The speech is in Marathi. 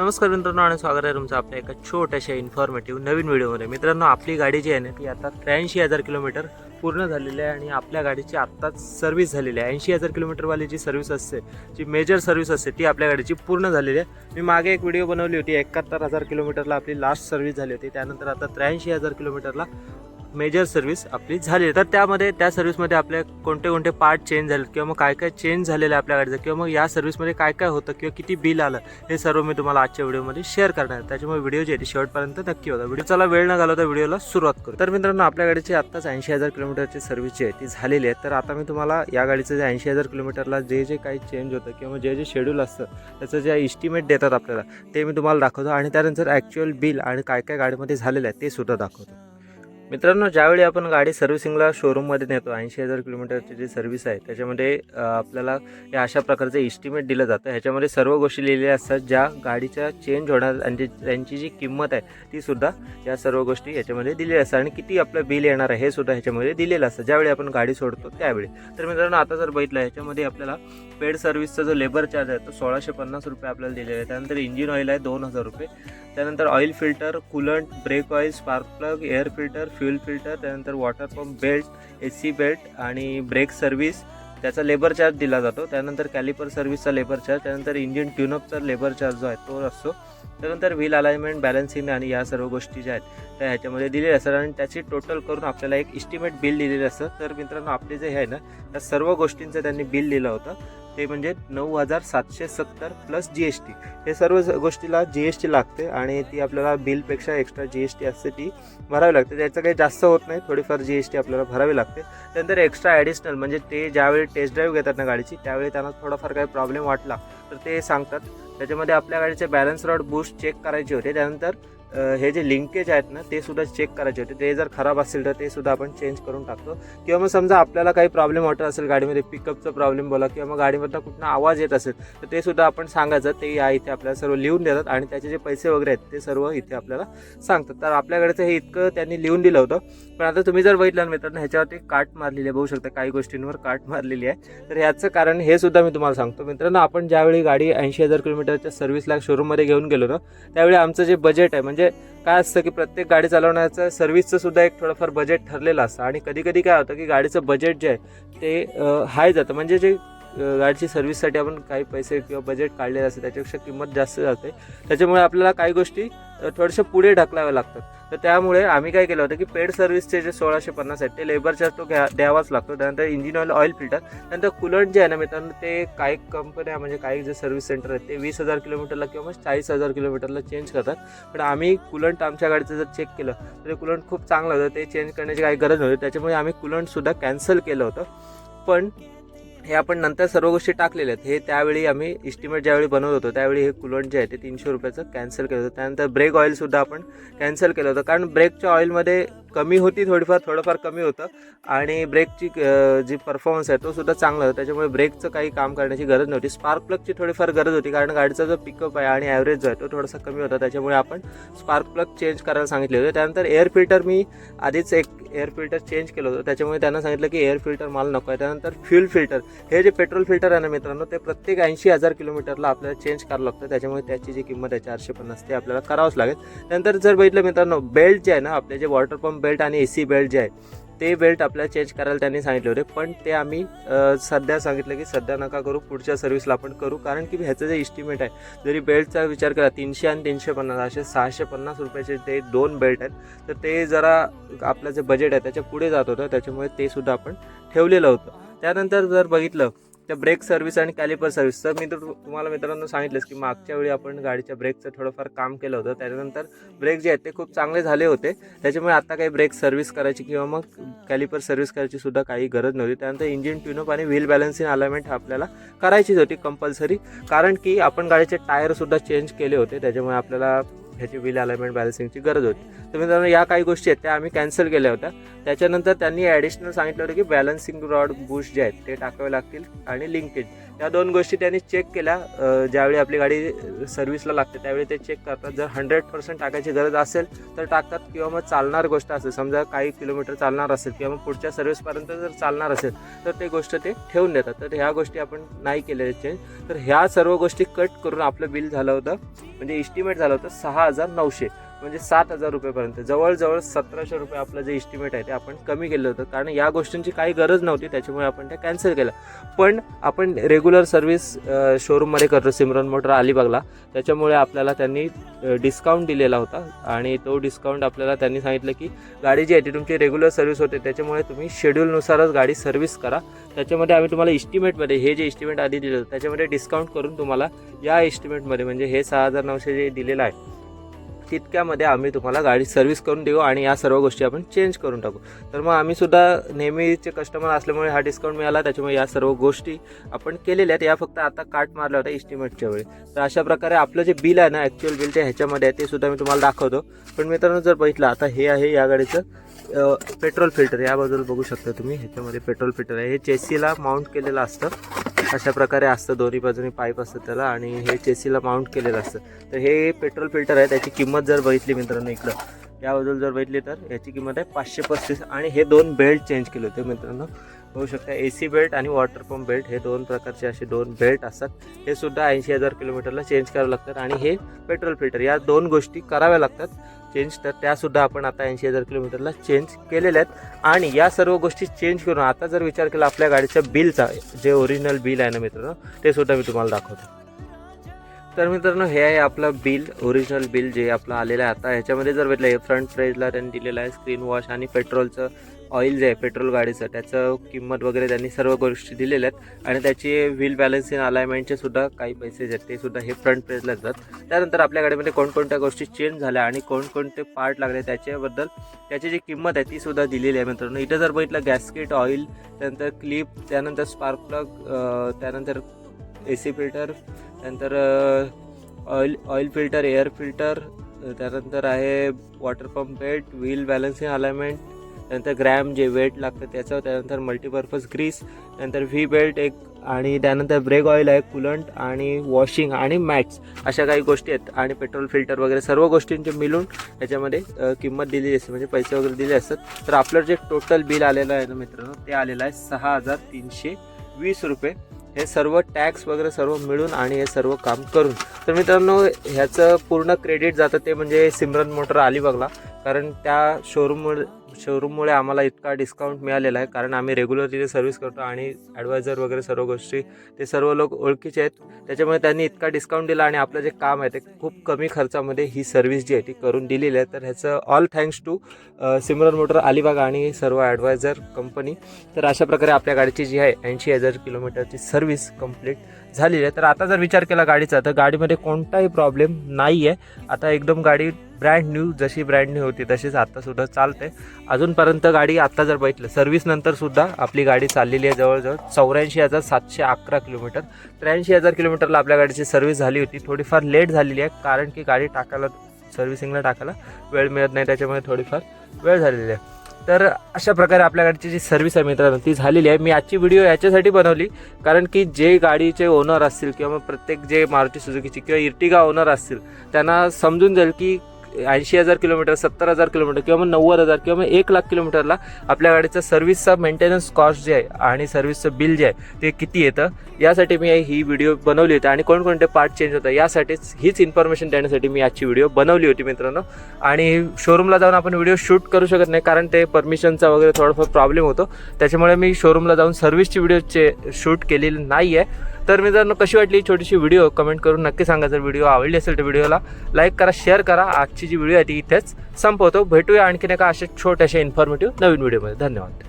नमस्कार मित्रांनो आणि स्वागत आहे तुमचं आपल्या एका छोट्याशा इन्फॉर्मेटिव्ह नवीन व्हिडिओमध्ये. मित्रांनो आपली गाडी जी आहे ना ती आता त्र्याऐंशी हजार किलोमीटर पूर्ण झालेली आहे आणि आपल्या गाडीची आत्ताच सर्व्हिस झालेली आहे. ऐंशी हजार किलोमीटरवाली जी सर्व्हिस असते जी मेजर सर्व्हिस असते ती आपल्या गाडीची पूर्ण झालेली आहे. मी मागे एक व्हिडिओ बनवली होती एकाहत्तर हजार किलोमीटरला आपली लास्ट सर्व्हिस झाली होती. त्यानंतर आता त्र्याऐंशी हजार किलोमीटरला मेजर सर्व्हिस आपली झाली आहे. तर त्यामध्ये त्या सर्व्हिसमध्ये आपले कोणते कोणते पार्ट चेंज झाले किंवा मग काय काय चेंज झालेलं आहे आपल्या गाडीचं किंवा मग या सर्व्हिसमध्ये काय काय होतं किंवा किती बिल आलं हे सर्व मी तुम्हाला आजच्या व्हिडिओमध्ये शेअर करणार आहे. त्याच्यामुळे व्हिडिओ जे आहे शेवटपर्यंत नक्की होता व्हिडिओ चला वेळ न घालवता व्हिडिओला सुरुवात करू. तर मित्रांनो आपल्या गाडीची आत्ताच ऐंशी हजार किलोमीटरची सर्व्हिस जी आहे ती झालेली आहे तर आता मी तुम्हाला या गाडीचं जे ऐंशी हजार किलोमीटरला जे जे काही चेंज होतं किंवा जे जे शेड्यूल असतं त्याचं जे इस्टिमेट देतात आपल्याला ते मी तुम्हाला दाखवतो. आणि त्यानंतर ॲक्च्युअल बिल आणि काय काय गाडीमध्ये झालेलं आहे ते सुद्धा दाखवतो. मित्रांनो ज्यावेळी आपण गाडी सर्व्हिसिंगला शोरूममध्ये नेतो ऐंशी हजार किलोमीटरची जी सर्व्हिस आहे त्याच्यामध्ये आपल्याला या अशा प्रकारचं इस्टिमेट दिलं जातं. ह्याच्यामध्ये सर्व गोष्टी लिहिलेल्या असतात ज्या गाडीच्या चेंज होणार आणि त्यांची जी किंमत आहे ती सुद्धा या सर्व गोष्टी ह्याच्यामध्ये दिलेल्या असतात. आणि किती आपलं बिल येणार आहे हे सुद्धा ह्याच्यामध्ये दिलेलं असतं. ज्यावेळी आपण गाडी सोडतो त्यावेळी. तर मित्रांनो आता जर बघितलं ह्याच्यामध्ये आपल्याला पेड सर्व्हिसचा जो लेबर चार्ज आहे तो सोळाशे पन्नास रुपये आपल्याला दिलेला आहे. त्यानंतर इंजिन ऑईल आहे दोन हजार रुपये. त्यानंतर oil filter coolant brake oil spark plug air filter fuel filter त्यानंतर water pump belt A C belt आणि ब्रेक सर्व्हिस त्याचा लेबर चार्ज दिला जातो. त्यानंतर कॅलिपर सर्व्हिसचा लेबर चार्ज त्यानंतर इंजिन ट्युनअपचा लेबर चार्ज जो आहे तो असतो. त्यानंतर व्हील अलाइनमेंट बॅलन्सिंग आणि या सर्व गोष्टी ज्या आहेत त्या ह्याच्यामध्ये दिलेल्या असतात. आणि त्याची टोटल करून आपल्याला एक इस्टिमेट बिल दिलेलं असतं. तर मित्रांनो आपले जे आहे ना त्या सर्व गोष्टींचं त्यांनी बिल दिलं होतं. ते म्हणजे नऊ हजार सातशे सत्तर प्लस जी एस टी हे सर्व गोष्टीला जी एस टी लागते आणि ती आपल्याला बिलपेक्षा एक्स्ट्रा जी एस टी असते ती भरावी लागते. त्याचं काही जास्त होत नाही थोडीफार जी एस टी आपल्याला भरावी लागते. त्यानंतर एक्स्ट्रा ॲडिशनल म्हणजे ते ज्यावेळी टेस्ट ड्राईव्ह घेतात ना गाडीची त्यावेळी त्यांना थोडाफार काही प्रॉब्लेम वाटला तर ते सांगतात. त्याच्यामध्ये आपल्या गाडीचे बॅलन्स रॉड बूस्ट चेक करायचे होते. त्यानंतर हे जे लिंकेज आहेत ना ते सुद्धा चेक करायचे होते. ते जर खराब असतील तर ते सुद्धा आपण चेंज करून टाकतो. किंवा मग समजा आपल्याला काही प्रॉब्लेम वाटत असेल गाडीमध्ये पिकअपचा प्रॉब्लेम बोला किंवा मग गाडीमधनं कुठनं आवाज येत असेल तर ते सुद्धा आपण सांगायचं. ते या इथे आपल्याला सर्व लिहून देतात आणि त्याचे जे पैसे वगैरे आहेत ते सर्व इथे आपल्याला सांगतात. तर आपल्याकडचं हे इतकं त्यांनी लिहून दिलं होतं. पण आता तुम्ही जर बघितलं ना मित्रांनो ह्याच्यावरती काट मारलेली आहे. बघू शकता काही गोष्टींवर काट मारलेली आहे. तर ह्याचं कारण हे सुद्धा मी तुम्हाला सांगतो. मित्रांनो आपण ज्यावेळी गाडी ऐंशी हजार किलोमीटरच्या सर्व्हिसला शोरूममध्ये घेऊन गेलो ना त्यावेळी आमचं जे बजेट आहे म्हणजे म्हणजे काय असतं की प्रत्येक गाडी चालवण्याचं सर्व्हिसचं सुद्धा एक थोडंफार बजेट ठरलेलं असतं. आणि कधी कधी काय होतं की गाडीचं बजेट जे आहे ते हाय जातं. म्हणजे जे गाडीची सर्व्हिससाठी आपण काही पैसे किंवा बजेट काढलेलं असतं त्याच्यापेक्षा किंमत जास्त जाते. त्याच्यामुळे आपल्याला काही गोष्टी अ, थोड्याशा पुढे ढकलाव्या लागतात. तर त्यामुळे आम्ही काय केलं होतं की पेड सर्व्हिसचे जे सोळाशे पन्नास आहेत ते लेबर चार्ज तो घ्या द्यावाच लागतो. त्यानंतर इंजिन ऑइल ऑइल फिल्टर त्यानंतर कुलंट जे आहे ना मित्रांनो ते काही कंपन्या म्हणजे काही जे सर्व्हिस सेंटर आहेत ते वीस हजार किलोमीटरला किंवा मग चाळीस हजार किलोमीटरला चेंज करतात. पण आम्ही कुलंट आमच्या गाडीचं जर चेक केलं तर ते कुलंट खूप चांगलं होतं. ते चेंज करण्याची काही गरज नव्हती. त्याच्यामुळे आम्ही कुलंटसुद्धा कॅन्सल केलं होतं. पण हे आपण नंतर सर्व गोष्टी टाकलेल्या आहेत. हे त्यावेळी आम्ही इस्टिमेट ज्यावेळी बनवत होतो त्यावेळी हे कुलंट जे आहे ते तीनशे रुपयाचं कॅन्सल केलं होतं. त्यानंतर ब्रेक ऑइलसुद्धा आपण कॅन्सल केलं होतं. कारण ब्रेकच्या ऑइलमध्ये कमी होती थोडीफार थोडंफार कमी होतं. आणि ब्रेकची जी परफॉर्मन्स आहे तो सुद्धा चांगला होता. त्याच्यामुळे ब्रेकचं काही काम करण्याची गरज नव्हती. स्पार्क प्लगची थोडीफार गरज होती. कारण गाडीचा जो पिकअप आहे आणि ॲव्हरेज जो आहे तो थोडासा कमी होता. त्याच्यामुळे आपण स्पार्क प्लग चेंज करायला सांगितले होते. त्यानंतर एअर फिल्टर मी आधीच एक एअर फिल्टर चेंज केलं होतं. त्याच्यामुळे त्यांना सांगितलं की एअर फिल्टर मला नको आहे. त्यानंतर फ्यूल फिल्टर हे जे पेट्रोल फिल्टर आहे ना मित्रांनो ते प्रत्येक ऐंशी हजार किलोमीटरला आपल्याला चेंज करावं लागतं. त्याच्यामुळे त्याची जी किंमत आहे चारशे पन्नास ते आपल्याला करावंच लागेल. त्यानंतर जर बघितलं मित्रांनो बेल्ट जे आहे ना आपले जे वॉटर पंप बेल्ट आणि ए सी बेल्ट जे आहे ते बेल्ट आपल्याला चेंज करायला त्यांनी सांगितले होते. पण ते आम्ही सध्या सांगितलं की सध्या नका करू पुढच्या सर्व्हिसला आपण करू. कारण की ह्याचं जे इस्टिमेट आहे जरी बेल्टचा विचार करा तीनशे आणि तीनशे पन्नास असे सहाशे पन्नास रुपयाचे ते दोन बेल्ट आहेत. तर ते जरा आपलं जे बजेट आहे त्याच्या पुढे जात होतं. त्याच्यामुळे ते सुद्धा आपण ठेवलेलं होतं. त्यानंतर जर बघितलं त्या ब्रेक सर्व्हिस आणि कॅलिपर सर्व्हिस तर मी तर तुम्हाला मित्रांनो सांगितलंच की मागच्या वेळी आपण गाडीच्या ब्रेकचं थोडंफार काम केलं होतं. त्याच्यानंतर ब्रेक जे आहेत ते खूप चांगले झाले होते. त्याच्यामुळे आता काही ब्रेक सर्व्हिस करायची किंवा मग कॅलिपर सर्व्हिस करायची सुद्धा काही गरज नव्हती. त्यानंतर इंजिन ट्युनअप आणि व्हील बॅलन्सिंग अलाइनमेंट आपल्याला करायचीच होती कंपल्सरी कारण की आपण गाडीचे टायरसुद्धा चेंज केले होते. त्याच्यामुळे आपल्याला ह्याची व्हील अलाइनमेंट बॅलन्सिंगची गरज होती. तर मित्रांनो या काही गोष्टी आहेत त्या आम्ही कॅन्सल केल्या होत्या. त्याच्यानंतर त्यांनी ॲडिशनल सांगितलं होतं की बॅलन्सिंग रॉड बुश जे आहेत ते टाकावे लागतील आणि लिंकेज या दोन गोष्टी त्यांनी चेक केल्या. ज्यावेळी आपली गाडी सर्व्हिसला लागते त्यावेळी ते चेक करतात. जर हंड्रेड पर्सेंट टाकायची गरज असेल तर टाकतात किंवा मग चालणार गोष्ट असेल समजा काही किलोमीटर चालणार असेल किंवा मग पुढच्या सर्व्हिसपर्यंत जर चालणार असेल तर ते गोष्ट ते ठेवून देतात. तर ह्या गोष्टी आपण नाही केलेल्या चेंज तर ह्या सर्व गोष्टी कट करून आपलं बिल झालं होतं म्हणजे इस्टिमेट झालं होतं सहा हजार नऊशे म्हणजे सात हजार रुपयेपर्यंत. जवळजवळ सतराशे रुपये आपलं जे इस्टिमेट आहे ते आपण कमी केलं होतं. कारण या गोष्टींची काही गरज नव्हती त्याच्यामुळे आपण ते कॅन्सल केलं. पण आपण रेग्युलर सर्व्हिस शोरूममध्ये करतो सिमरन मोटर अलिबागला त्याच्यामुळे आपल्याला त्यांनी डिस्काउंट दिलेला होता. आणि तो डिस्काउंट आपल्याला त्यांनी सांगितलं की गाडी जी आहे ती तुमची रेग्युलर सर्व्हिस होते. त्याच्यामुळे तुम्ही शेड्यूलनुसारच गाडी सर्व्हिस करा. त्याच्यामध्ये आम्ही तुम्हाला इस्टिमेटमध्ये हे जे इस्टिमेट आधी दिलं होतं त्याच्यामध्ये डिस्काउंट करून तुम्हाला या इस्टिमेटमध्ये म्हणजे हे सहा हजार नऊशे जे दिलेलं आहे तितक्यामध्ये आम्ही तुम्हाला गाडी सर्व्हिस करून देऊ आणि या सर्व गोष्टी आपण चेंज करून टाकू. तर मग आम्हीसुद्धा नेहमीचे कस्टमर असल्यामुळे हा डिस्काउंट मिळाला त्याच्यामुळे या सर्व गोष्टी आपण केलेल्या आहेत. या फक्त आता काट मारल्या होत्या इस्टिमेटच्या वेळी. तर अशा प्रकारे आपलं जे बिल आहे ना ॲक्च्युअल बिल ते ह्याच्यामध्ये आहे ते सुद्धा मी तुम्हाला दाखवतो. पण मित्रांनो जर बघितलं आता हे आहे या गाडीचं पेट्रोल फिल्टर या बाजूला बघू शकता तुम्ही ह्याच्यामध्ये पेट्रोल फिल्टर आहे. हे चेसीला माउंट केलेलं असतं. अशा प्रकारे असतं. दोन्ही बाजूनी पाईप असतं त्याला आणि हे चेसीला माउंट केलेलं असतं. तर हे पेट्रोल फिल्टर आहे. त्याची किंमत जर बघितली मित्रांनो इकडं या बाजूला जर बघितली तर याची किंमत आहे पाचशे पस्तीस आणि हे दोन बेल्ट चेंज केले होते मित्रांनो. बघू शकता ए सी बेल्ट आणि वॉटर पंप बेल्ट हे दोन प्रकारचे असे दोन बेल्ट असतात. हे सुद्धा ऐंशी हजार किलोमीटरला चेंज करावं लागतात आणि हे पेट्रोल फिल्टर या दोन गोष्टी कराव्या लागतात. चेंज तर त्यासुद्धा आपण आता ऐंशी हजार किलोमीटरला चेंज केलेल्या आहेत. आणि या सर्व गोष्टी चेंज करून आता जर विचार केला आपल्या गाडीच्या बिलचा जे ओरिजिनल बिल आहे ना मित्रांनो ते सुद्धा मी तुम्हाला दाखवतो. तर मित्रांनो हे आहे आपलं बिल ओरिजिनल बिल जे आपलं आलेलं आहे आता. ह्याच्यामध्ये जर भेटलं हे फ्रंट प्राईजला त्यांनी दिलेलं आहे स्क्रीन वॉश आणि पेट्रोलचं ऑइल जे आहे पेट्रोल गाडीचं त्याचं किंमत वगैरे त्यांनी सर्व गोष्टी दिलेल्या आहेत. आणि त्याची व्हील बॅलन्सिंग अलायमेंटचे सुद्धा काही पैसे जे आहेत. ते सुद्धा हे फ्रंट पेजला येतात त्यानंतर आपल्या गाडीमध्ये कोणकोणत्या गोष्टी चेंज झाल्या आणि कोणकोणते पार्ट लागले त्याच्याबद्दल त्याची जी किंमत आहे ती सुद्धा दिलेली आहे मित्रांनो. इथं जर बघितलं गॅसकेट ऑइल त्यानंतर क्लिप त्यानंतर स्पार्क प्लग त्यानंतर ए सी फिल्टर त्यानंतर oil oil filter air filter त्यानंतर आहे water pump belt wheel balancing alignment त्यानंतर ग्रॅम जे वेट लागतं त्याचं त्यानंतर मल्टीपर्पज ग्रीस त्यानंतर व्ही बेल्ट एक आणि त्यानंतर ब्रेक ऑइल आहे कुलंट आणि वॉशिंग आणि मॅट्स अशा काही गोष्टी आहेत. आणि पेट्रोल फिल्टर वगैरे सर्व गोष्टींचे मिळून त्याच्यामध्ये किंमत दिलेली असते. म्हणजे पैसे वगैरे दिले असतात. तर आपलं जे टोटल बिल आलेलं आहे ना मित्रांनो ते आलेलं आहे सहा हजार तीनशे वीस रुपये. हे सर्व टॅक्स वगैरे सर्व मिळून आणि हे सर्व काम करून. तर मित्रांनो ह्याचं पूर्ण क्रेडिट जातं ते म्हणजे सिमरन मोटर अलिबागला. कारण त्या शोरूममुळे शोरूममुळे आम्हाला इतका डिस्काउंट मिळालेला आहे. कारण आम्ही रेग्युलर तिथे सर्व्हिस करतो आणि ॲडवायझर वगैरे सर्व गोष्टी ते सर्व लोक ओळखीचे आहेत. त्याच्यामुळे त्यांनी इतका डिस्काउंट दिला आणि आपलं जे काम आहे ते खूप कमी खर्चामध्ये ही सर्व्हिस जी आहे ती करून दिलेली आहे. तर ह्याचं all thanks to Simran motor Alibag आणि सर्व ॲडवायझर कंपनी तर अशा प्रकारे आपल्या गाडीची जी आहे ऐंशी हजार किलोमीटरची सर्व्हिस कंप्लीट झालेली आहे. तर आता जर विचार केला गाडीचा तर गाडीमध्ये कोणताही प्रॉब्लेम नाही आहे आता एकदम गाडी ब्रँड न्यू जशी ब्रँड न्यू होती तशीच आत्तासुद्धा चालते. अजूनपर्यंत गाडी आत्ता जर बघितलं सर्व्हिसनंतरसुद्धा आपली गाडी चाललेली आहे जवळजवळ चौऱ्याऐंशी हजार सातशे अकरा किलोमीटर. त्र्याऐंशी हजार किलोमीटरला आपल्या गाडीची सर्व्हिस झाली होती. थोडीफार लेट झालेली आहे कारण की गाडी टाकायला सर्व्हिसिंगला टाकायला वेळ मिळत नाही त्याच्यामुळे थोडीफार वेळ झालेली आहे. तर अशा प्रकारे आपल्या गाडीची जी सर्व्हिस आहे मित्रांनो ती झालेली आहे. मी आजची व्हिडिओ याच्यासाठी बनवली कारण की जे गाडीचे ओनर असतील किंवा मग प्रत्येक जे मारुती सुझुकीची किंवा इर्टिगा ओनर असतील त्यांना समजून जाईल की ऐंशी हजार किलोमीटर सत्तर हजार किलोमीटर किंवा मग नव्वद हजार किंवा मग एक लाख किलोमीटरला आपल्या गाडीचा सर्व्हिसचा मेंटेनन्स कॉस्ट जे आहे आणि सर्व्हिसचं बिल जे आहे ते किती येतं? यासाठी मी ही व्हिडिओ बनवली होती आणि कोणकोणते पार्ट चेंज होतं यासाठीच हीच इन्फॉर्मेशन देण्यासाठी मी आजची व्हिडिओ बनवली होती मित्रांनो. आणि शोरूमला जाऊन आपण व्हिडिओ शूट करू शकत नाही कारण ते परमिशनचा वगैरे थोडाफार प्रॉब्लेम होतो. त्याच्यामुळे मी शोरूमला जाऊन सर्व्हिसची व्हिडिओचे शूट केलेली नाही आहे तर मित्रांनो कशी वाटली ही छोटीशी व्हिडिओ कमेंट करून नक्की सांगा. जर व्हिडिओ आवडली असेल तर व्हिडिओला लाईक करा शेअर करा. आजची जी व्हिडिओ आहे ती इथेच संपवतो. भेटूया आणखीन एका अशा छोट्याशा इन्फॉर्मेटिव्ह नवीन व्हिडिओमध्ये धन्यवाद.